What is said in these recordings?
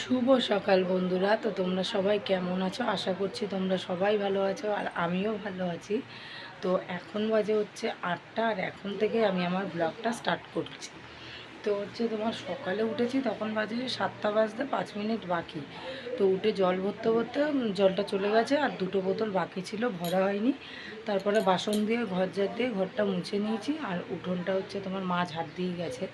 শুভ সকাল বন্ধুরা। তো তোমরা সবাই কেমন আছো? আশা করছি তোমরা সবাই ভালো আছো আর আমিও ভালো আছি। তো এখন বাজে হচ্ছে আটটা আর এখন থেকে আমি আমার ব্লগটা স্টার্ট করছি। তো হচ্ছে তোমার সকালে উঠেছি, তখন বাজে সাতটা বাজতে পাঁচ মিনিট বাকি। তো উঠে জল ভরতে ভরতে জলটা চলে গেছে আর দুটো বোতল বাকি ছিল, ভরা হয়নি। তারপরে বাসন দিয়ে, ঘর ঝাড় দিয়ে, ঘরটা মুছে নিয়েছি আর উঠোনটা হচ্ছে তোমার মা ঝাড় দিয়ে গেছে।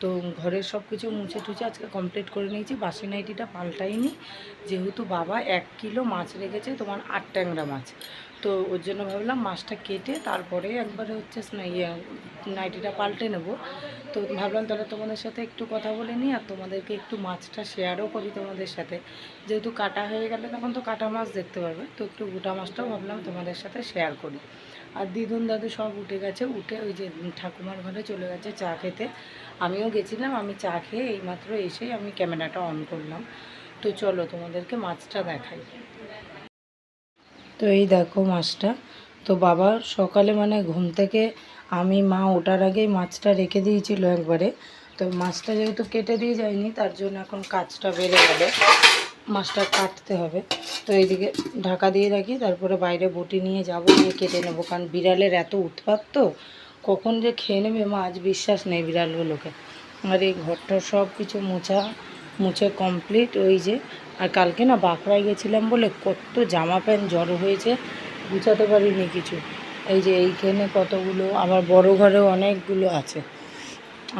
তো ঘরের সব কিছু মুছে টুছে আজকে কমপ্লিট করে নিয়েছি বাসি নাইটিটা পাল্টাইনি। যেহেতু বাবা এক কিলো মাছ রেখেছে, তোমার আট ট্যাংরা মাছ। তো ওর জন্য ভাবলাম মাছটা কেটে তারপরে একবারে হচ্ছে ইয়ে নাইটিটা পাল্টে নেব। তো ভাবলাম তাহলে তোমাদের সাথে একটু কথা বলে নিই আর তোমাদেরকে একটু মাছটা শেয়ারও করি তোমাদের সাথে। যেহেতু কাটা হয়ে গেলে তখন তো কাটা মাছ দেখতে পারবে, তো একটু গোটা মাছটাও ভাবলাম তোমাদের সাথে শেয়ার করি। আর দিদুন দাদু সব উঠে গেছে, উঠে ওই যে ঠাকুমার ঘরে চলে গেছে চা খেতে। আমিও গেছিলাম, আমি চা খেয়ে এইমাত্র এসেই আমি ক্যামেরাটা অন করলাম। তো চলো তোমাদেরকে মাছটা দেখাই। তো এই দেখো মাছটা। তো বাবা সকালে মানে ঘুম থেকে আমি, মা ওঠার আগেই মাছটা রেখে দিয়েছিল একবারে। তো মাছটা যেহেতু কেটে দিয়ে যায়নি, তার জন্য এখন কাজটা বেড়ে গেলে। মাছটা কাটতে হবে। তো এইদিকে ঢাকা দিয়ে রাখি, তারপরে বাইরে বটি নিয়ে যাব নিয়ে কেটে নেব। কারণ বিড়ালের এত উৎপাত তো, কখন যে খেয়ে নেবে মাছ বিশ্বাস নেই বিড়ালগুলোকে। আর এই ঘরটা সব কিছু মোছা, মুছে কমপ্লিট ওই যে আর কালকে না বাঁকড়ায় গেছিলাম বলে কত জামা প্যান্ট জড়ো হয়েছে, গুছাতে পারিনি কিছু। এই যে এইখানে কতগুলো, আবার বড় ঘরেও অনেকগুলো আছে।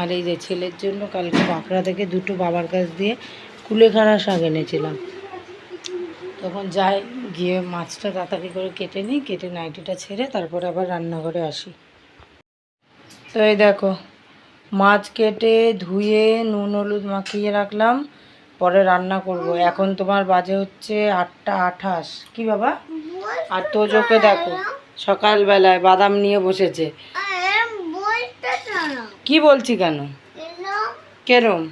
আর এই যে ছেলের জন্য কালকে বাঁকড়া থেকে দুটো বাবার কাছ দিয়ে কুলেখাড়া শাক এনেছিলাম। তখন যাই, গিয়ে মাছটা তাড়াতাড়ি করে কেটে নিই, কেটে নাইটিটা ছেড়ে তারপরে আবার রান্নাঘরে আসি। তো এই দেখো, মাছ কেটে ধুয়ে নুন হলুদ মাখিয়ে রাখলাম। পরে রান্না করব। এখন তোমার বাজে হচ্ছে আটটা আঠাশ। কি বাবা? আর তোজোকে দেখো, সকালবেলায় বাদাম নিয়ে বসেছে। কি বলছি কেন? কেরম?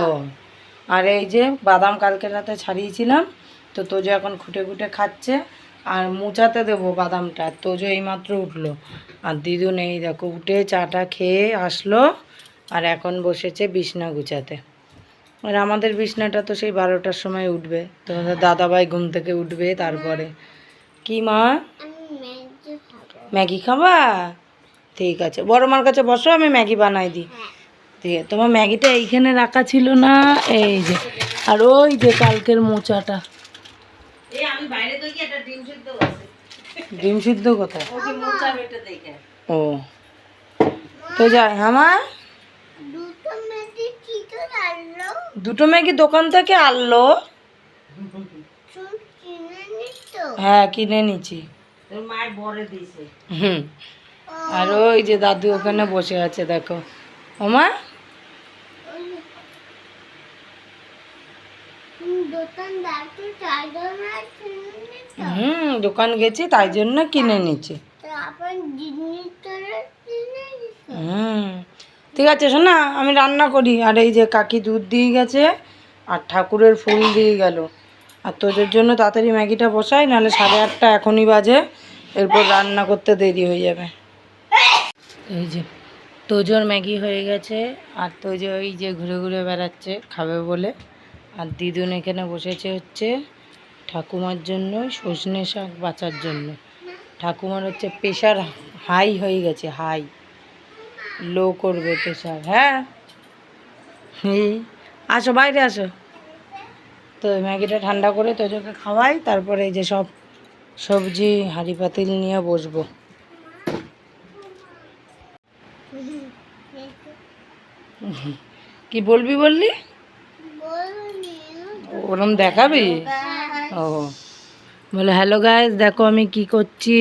ও, আর এই যে বাদাম কালকে রাতে ছাড়িয়েছিলাম, তো তোজো এখন খুঁটে খুঁটে খাচ্ছে। আর মোচাতে দেবো বাদামটা। তোজো এইমাত্র উঠল। আর দিদুন নেই, দেখো, উঠে চাটা খেয়ে আসলো আর এখন বসেছে বিছনা গুছাতে। আর আমাদের বিছনাটা তো সেই বারোটার সময় উঠবে। তোমাদের দাদাভাই ঘুম থেকে উঠবে তারপরে। কি মা? ম্যাগি খাবা? ঠিক আছে। বড় মার কাছে বসো, আমি ম্যাগি বানাই দিই। আছে। তোমার ম্যাগিটা এইখানে রাখা ছিল না, এই যে। আর ওই যে কালকের মোচাটা। ডিম সিদ্ধ কোথায়? ও তো যাই আমার দুটো ম্যাগি দোকান থেকে আনলো। হ্যাঁ কিনে নিচ্ছি হুম। আর ওই যে দাদু ওখানে বসে আছে দেখো। ওমা? হুম, দোকান গেছি, তাই জন্য কিনে নিচ্ছি। হুম, ঠিক আছে শোনা আমি রান্না করি। আর এই যে কাকি দুধ দিয়ে গেছে, আর ঠাকুরের ফুল দিয়ে গেল। আর তোদের জন্য তাড়াতাড়ি ম্যাগিটা বসাই, নাহলে সাড়ে আটটা এখনই বাজে, এরপর রান্না করতে দেরি হয়ে যাবে। এই যে, তোজোর ম্যাগি হয়ে গেছে, আর তোজো ওই যে ঘুরে ঘুরে বেড়াচ্ছে, খাবে বলে। আর দিদুন এখানে বসেছে হচ্ছে ঠাকুমার জন্য সজনে শাক বাঁচার জন্য। ঠাকুমার হচ্ছে প্রেশার হাই হয়ে গেছে হাই। লো করবে প্রেশার হ্যাঁ? হুম আসো বাইরে আসো। তো ম্যাগিটা ঠান্ডা করে তোজোকে খাওয়াই তারপরে যে সব সবজি হাঁড়ি পাতিল নিয়ে বসবো। কি বলবি বললি? ওরম দেখাবি? ও। বলে হ্যালো গাইস দেখো আমি কি করছি?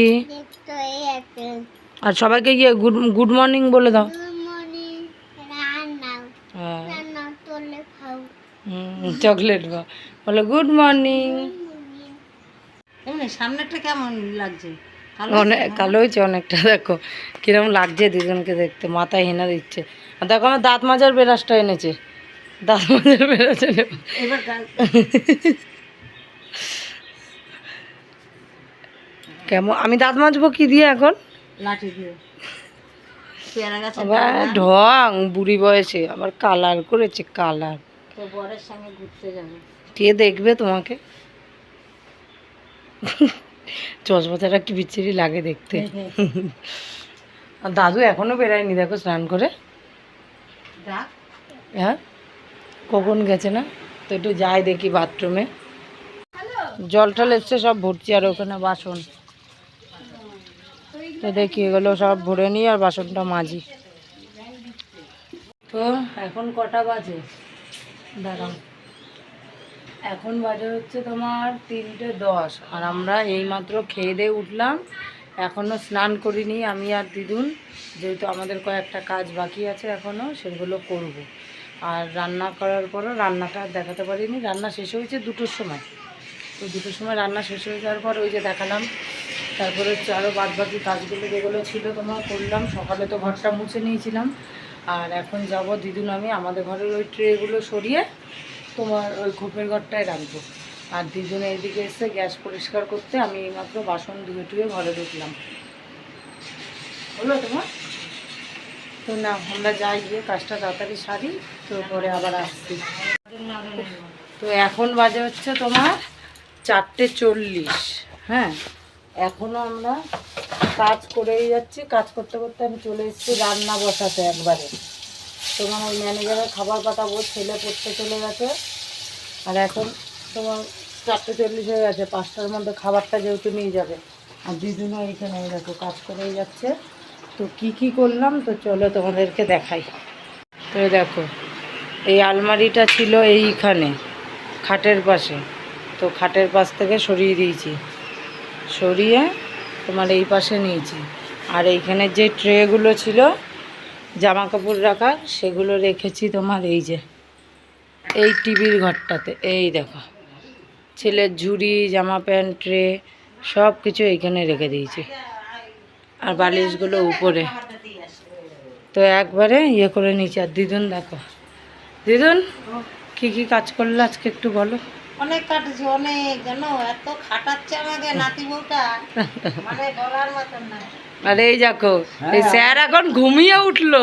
আর সবাইকে গিয়ে গুড গুড মর্নিং বলে দাও। হ্যাঁ। চকলেট বলে গুড মর্নিং সামনেটা কেমন লাগছে? অনেক কালো হয়েছে অনেকটা দেখো। কীরকম লাগছে দুজনকে দেখতে মাথায় হেনা দিচ্ছে। আর দেখো আমার দাঁত মাজার বেরাসটা এনেছে। দাঁত মাজার বেরাস এবার কেমন? আমি দাঁত মাজবো কি দিয়ে এখন? লাঠি দিয়ে। আবার ঢং বুড়ি বয়সে। আবার কালার করেছে কালার। বরের সঙ্গে ঘুরতে যাব। কে দেখবে তোমাকে? চশমাটা কি বিচ্ছিরি লাগে দেখতে। আর দাদু এখনও বেরায়নি দেখো স্নান করে। হ্যাঁ? কখন গেছে না? তো একটু যাই দেখি বাথরুমে জল টল এসছে সব ভর্তি। আর ওখানে বাসন। তো দেখি এগুলো সব ভরে নিই আর বাসনটা মাজি। তো এখন কটা বাজে? দাঁড়াও। এখন বাজে হচ্ছে তোমার তিনটে দশ। আর আমরা এইমাত্র খেয়ে দিয়ে উঠলাম। এখনও স্নান করিনি আমি আর দিদুন। যেহেতু আমাদের কয়েকটা কাজ বাকি আছে এখনও, সেগুলো করব। আর রান্না করার পরও রান্নাটা দেখাতে পারিনি। রান্না শেষ হয়েছে দুটোর সময়। তো দুটোর সময় রান্না শেষ হয়ে যাওয়ার পর ওই যে দেখালাম তারপরে হচ্ছে আরও বাদ বাকি কাজগুলো যেগুলো ছিল তোমার করলাম। সকালে তো ঘরটা মুছে নিয়েছিলাম। আর এখন যাব দিদুন আমি, আমাদের ঘরের ওই ট্রেগুলো সরিয়ে তোমার ওই খোপের ঘরটায় রাখব। আর দিদুনে এদিকে এসে গ্যাস পরিষ্কার করতে আমি এইমাত্র বাসন ধুয়ে টুয়ে ঘরে ঢুকলাম। হলো তোমার? তো না, আমরা যাই গিয়ে কাজটা তাড়াতাড়ি সারি, তো পরে আবার আসছি। তো এখন বাজে হচ্ছে তোমার চারটে চল্লিশ হ্যাঁ? এখনও আমরা কাজ করেই যাচ্ছি। কাজ করতে করতে আমি চলে এসেছি রান্না বসাতে একবারে। তোমার ওই ম্যানেজারের খাবার পাঠাবো, ছেলে পড়তে চলে গেছে। আর এখন তোমার চারটে চল্লিশ হয়ে গেছে, পাঁচটার মধ্যে খাবারটা যেহেতু নিয়ে যাবে। আর দিদুনও এইখানে দেখো, কাজ করেই যাচ্ছে। তো কি কি করলাম? তো চলো তোমাদেরকে দেখাই। তো দেখো, এই আলমারিটা ছিল এইখানে, খাটের পাশে। তো খাটের পাশ থেকে সরিয়ে দিয়েছি। সরিয়ে তোমার এই পাশে নিয়েছি। আর এইখানে যে ট্রেগুলো ছিল জামা কাপড় রাখার সেগুলো রেখেছি তোমার এই যে, এই টিভির ঘরটাতে। এই দেখো, ছেলের ঝুড়ি, জামা প্যান্ট ট্রে সব কিছু এইখানে রেখে দিয়েছি। আর বালিশগুলো উপরে। তো একবারে ইয়ে করে নিয়েছি। আর দিদুন দেখো, দিদুন, কি কি কাজ করলে আজকে একটু বলো। অনেক কাটেছি অনেক। জানো এত খাটাচ্ছে আমাকে নাতি বউটা মানে বলার মতন না। আর এই দেখো এই স্যার এখন ঘুমিয়ে উঠল।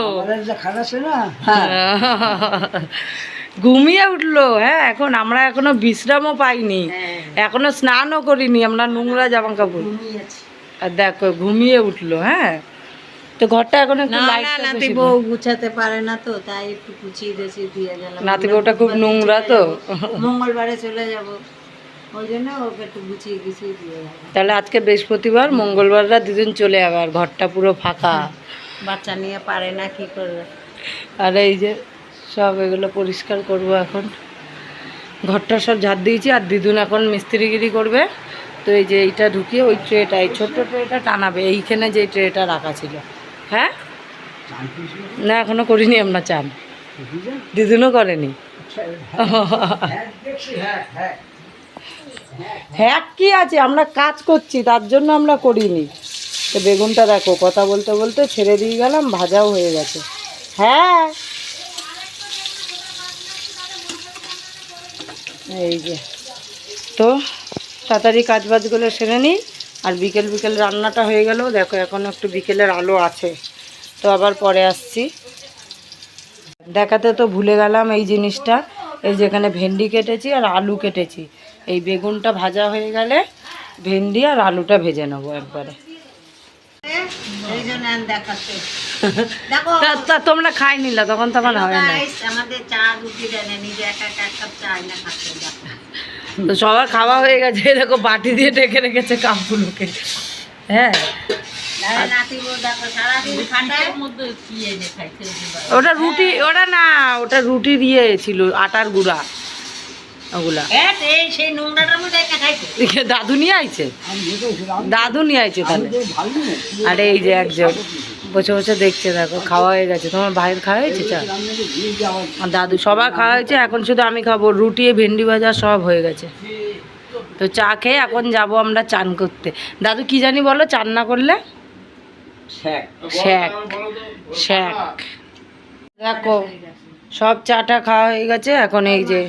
ঘুমিয়ে উঠল হ্যাঁ এখন আমরা এখনও বিশ্রামও পাইনি। এখনও স্নানও করিনি আমরা নোংরা জামা কাপড় আর দেখো ঘুমিয়ে উঠল হ্যাঁ। তো ঘরটা এখন একটু লাইট না নাতি বউ গুছাতে পারে না তো তাই একটু গুছিয়ে দিয়েছি দিয়ে গেলাম। নাতি বউটা খুব নোংরা তো। মঙ্গলবারে চলে যাব। ওই জন্য ওকে একটু গুছিয়ে গুছিয়ে দিয়ে তাহলে আজকে বৃহস্পতিবার মঙ্গলবাররা দুদিন চলে যাবে আর ঘরটা পুরো ফাঁকা। বাচ্চা নিয়ে পারে না কি করবে? আর এই যে সব এগুলো পরিষ্কার করব এখন। ঘরটা সব ঝাড় দিয়েছি আর দিদুন এখন মিস্ত্রিগিরি করবে। তো এই যে এইটা ঢুকিয়ে ওই ট্রেটা এই ছোট্ট ট্রেটা টানাবে এইখানে যে ট্রেটা রাখা ছিল। হ্যাঁ? না এখনও করিনি আমরা চান দিদুনও করেনি। হ্যাঁ। কি আছে? আমরা কাজ করছি তার জন্য আমরা করিনি। তো বেগুনটা দেখো কথা বলতে বলতে ছেড়ে দিয়ে গেলাম ভাজাও হয়ে গেছে। হ্যাঁ। এই যে। তো তাড়াতাড়ি কাজ বাজগুলো সেরে নিই। আর বিকেল বিকেল রান্নাটা হয়ে গেল। দেখো এখন একটু বিকেলের আলো আছে। তো আবার পরে আসছি। দেখাতে তো ভুলে গেলাম এই জিনিসটা। এই যেখানে ভেন্ডি কেটেছি আর আলু কেটেছি। এই বেগুনটা ভাজা হয়ে গেলে ভেন্ডি আর আলুটা ভেজে নেব একবারে। তা- তোমরা খাই নিলা তখন তখন হবে না। আমাদের চা রুটি দেয় নিজে একা একা এক কাপ চা না খাচ্ছে। তো সবার খাওয়া হয়ে গেছে দেখো বাটি দিয়ে ঢেকে রেখেছে কাপগুলোকে হ্যাঁ। ওটা রুটি ওটা না ওটা রুটি দিয়ে ছিল আটার গুঁড়া। ওগুলা। এই সেই নোংরাটার মধ্যে একা খাইছে? এদিকে দাদু নিয়ে আইছে? দাদু নিয়ে আইছে তাহলে। আর এই যে একজন। বসে বসে দেখছে দেখো খাওয়া হয়ে গেছে। তোমার ভাইয়ের খাওয়া হয়েছে চা? আর দাদু সবার খাওয়া হয়েছে এখন শুধু আমি খাব। রুটি ভেন্ডি ভাজা সব হয়ে গেছে। তো চা খেয়ে এখন যাব আমরা চান করতে। দাদু কি জানি বলো চান না করলে? শ্যাক। শ্যাক। দেখো সব চাটা খাওয়া হয়ে গেছে এখন এই যে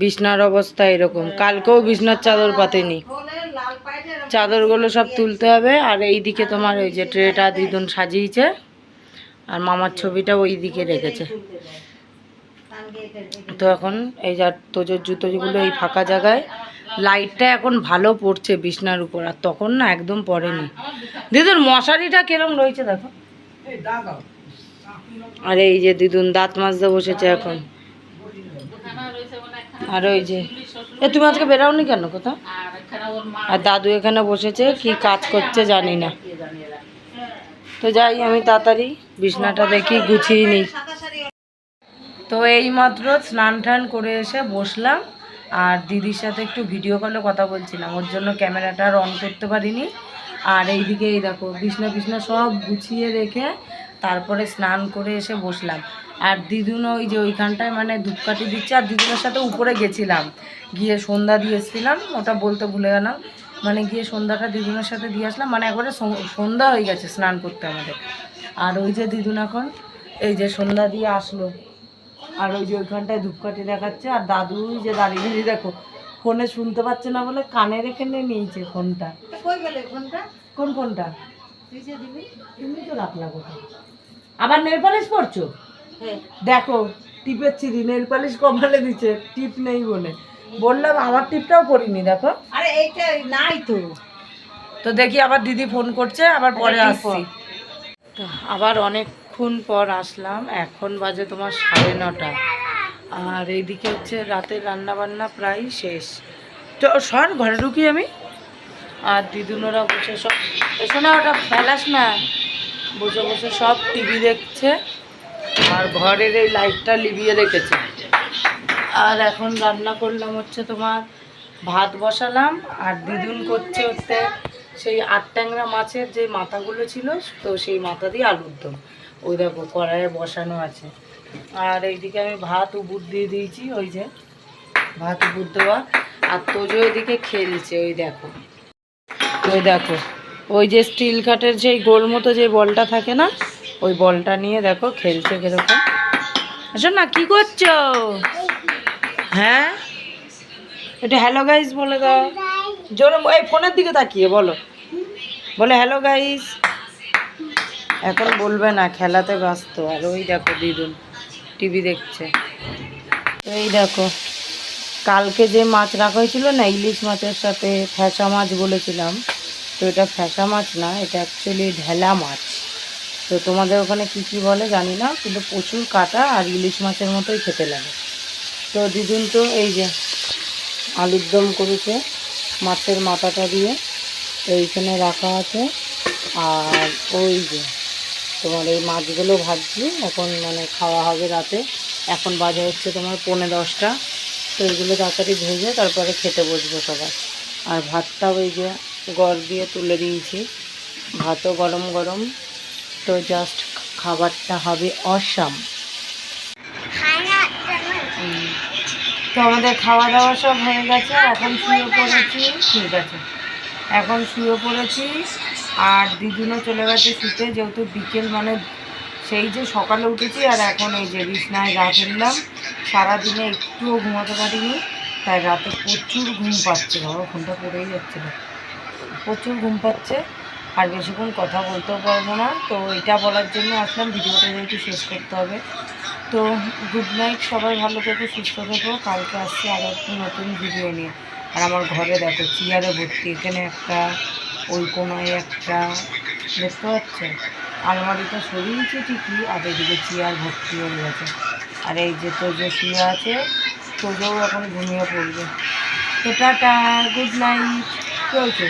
বিছনার অবস্থা এরকম। কালকেও বিছনার চাদর পাতেনি। চাদরগুলো সব তুলতে হবে, আর এইদিকে তোমার ওই যে ট্রেটা দিদুন সাজিয়েছে, আর মামার ছবিটা ওই দিকে রেখেছে। তো এখন এই যা তোজোর জুতোগুলো এই ফাঁকা জায়গায়, লাইটটা এখন ভালো পড়ছে বিছনার উপর, আর তখন না একদম পড়েনি। দিদুন, মশারিটা কিরম রয়েছে দেখো। আর এই যে দিদুন দাঁত মাজতে বসেছে এখন। আর ওই যে এ তুমি আজকে বেরাওনি কেন কোথাও? আর দাদু এখানে বসেছে কি কাজ করছে জানি না। তো যাই আমি তাড়াতাড়ি বিছনাটা দেখি গুছিয়ে নিই। তো এই মাত্র স্নান টান করে এসে বসলাম আর দিদির সাথে একটু ভিডিও কলে কথা বলছিলাম। ওর জন্য ক্যামেরাটা আর অন করতে পারিনি। আর এইদিকে এই দেখো বিছনা বিছনা সব গুছিয়ে রেখে তারপরে স্নান করে এসে বসলাম। আর দিদুন ওই যে ওইখানটায় মানে ধূপকাঠি দিচ্ছে আর দিদুনের সাথে উপরে গেছিলাম। গিয়ে সন্ধ্যা দিয়ে এসেছিলাম ওটা বলতে ভুলে গেলাম। মানে গিয়ে সন্ধ্যাটা দিদুনের সাথে দিয়ে আসলাম মানে একবারে সন্ধ্যা হয়ে গেছে স্নান করতে আমাদের। আর ওই যে দিদুন এখন এই যে সন্ধ্যা দিয়ে আসলো। আর ওই যে ওইখানটায় ধূপকাঠি দেখাচ্ছে আর দাদু ওই যে দাঁড়িয়ে দাঁড়িয়ে দেখো ফোনে শুনতে পাচ্ছে না বলে কানে রেখে নিয়ে নিয়েছে ফোনটা। কই গেলে ফোনটা? কোন ফোনটা? তুই যে দিবি তুমি তো রাখলা কোথায় আবার নেল পালিশ করছ হ্যাঁ। দেখো টিপের চিরি নেল পালিশ কমালে দিচ্ছে টিপ নেই বলে। বললাম আমার টিপটাও করিনি দেখো। আরে এইটা নাই তো। তো দেখি আবার দিদি ফোন করছে আবার পরে আসছি তো আবার অনেকক্ষণ পর আসলাম এখন বাজে তোমার সাড়ে নটা। আর এইদিকে হচ্ছে রাতের রান্না বান্না প্রায় শেষ। তো সর ঘরে ঢুকি আমি। আর দিদুনোরা বসে সব এসো না ওটা ফেলাস না? বসে বসে সব টিভি দেখছে আর ঘরের এই লাইটটা লিভিয়ে রেখেছে। আর এখন রান্না করলাম হচ্ছে তোমার ভাত বসালাম আর দিদুন করছে হচ্ছে সেই আট ট্যাংরা মাছের যে মাথাগুলো ছিল, তো সেই মাথা দিয়ে আলুর দম। ওই দেখো কড়াইয়ে বসানো আছে। আর এইদিকে আমি ভাত উবুর দিয়ে দিয়েছি, ওই যে ভাত উবুর দেওয়া। আর তোজো এদিকে খেলছে, ওই দেখো। ওই দেখো। ওই যে স্টিল কাঠের যেই গোল মতো যে বলটা থাকে না, ওই বলটা নিয়ে দেখো খেলছে কীরকম। আসো না, কি করছ? হ্যাঁ? এটা হ্যালো গাইস বলে দাও। জোরে এই ফোনের দিকে তাকিয়ে বলো। বলে হ্যালো গাইস এখন বলবে না, খেলাতে ব্যস্ত। আর ওই দেখো দিদুন টিভি দেখছে। এই দেখো, কালকে যে মাছ রাখা হয়েছিল না, ইলিশ মাছের সাথে, ফ্যাসা মাছ বলেছিলাম। তো এটা ফ্যাসা মাছ না, এটা অ্যাকচুয়ালি ঢেলা মাছ। তো তোমাদের ওখানে কি কি বলে জানি না, কিন্তু প্রচুর কাটা আর ইলিশ মাছের মতোই খেতে লাগে। তো দিদুন তো এই যে আলুর দম করেছে, মাছের মাথাটা দিয়ে তো এইখানে রাখা আছে। আর ওই যে তোমার এই মাছগুলো ভাজছি, এখন মানে খাওয়া হবে রাতে। এখন বাজে হচ্ছে তোমার পৌনে দশটা। তো এগুলো তাড়াতাড়ি ভেজে তারপরে খেতে বসবো সবাই। আর ভাতটাও ওই যে গড় দিয়ে তুলে দিয়েছি। ভাতও গরম গরম। তো জাস্ট খাবারটা হবে অসাম। তো আমাদের খাওয়া দাওয়া সব হয়ে গেছে। এখন শুয়ে পড়েছি। ঠিক আছে। এখন শুয়ে পড়েছি। আর দিদুনও চলে গেছে শুতে। যেহেতু বিকেল মানে সেই যে সকালে উঠেছি আর এখন এই যে বিছনায় গা ফেললাম। সারাদিনে একটুও ঘুমাতে পারিনি। তাই রাতে প্রচুর ঘুম পাচ্ছে। বাবা ফোনটা পড়েই যাচ্ছিল। প্রচুর ঘুম পাচ্ছে আর বেশিক্ষণ কথা বলতেও পারব না। তো এটা বলার জন্য আসলাম, ভিডিওটা যেহেতু শেষ করতে হবে। তো গুড নাইট সবাই ভালো থেকো, সুস্থ থেকো। কালকে আসছি আরও একটু নতুন ভিডিও নিয়ে। আর আমার ঘরে দেখো, চেয়ারে ভর্তি, এখানে একটা ওই কোনায় একটা, দেখতে পাচ্ছে? আলমারিটা সরিয়েছে ঠিকই, আর এদিকে চেয়ার ভর্তি হয়ে গেছে। আর এই যে তোজো শুয়ে আছে, তোজোও এখন ঘুমিয়ে পড়বে। তো টাটা গুড নাইট চলছে।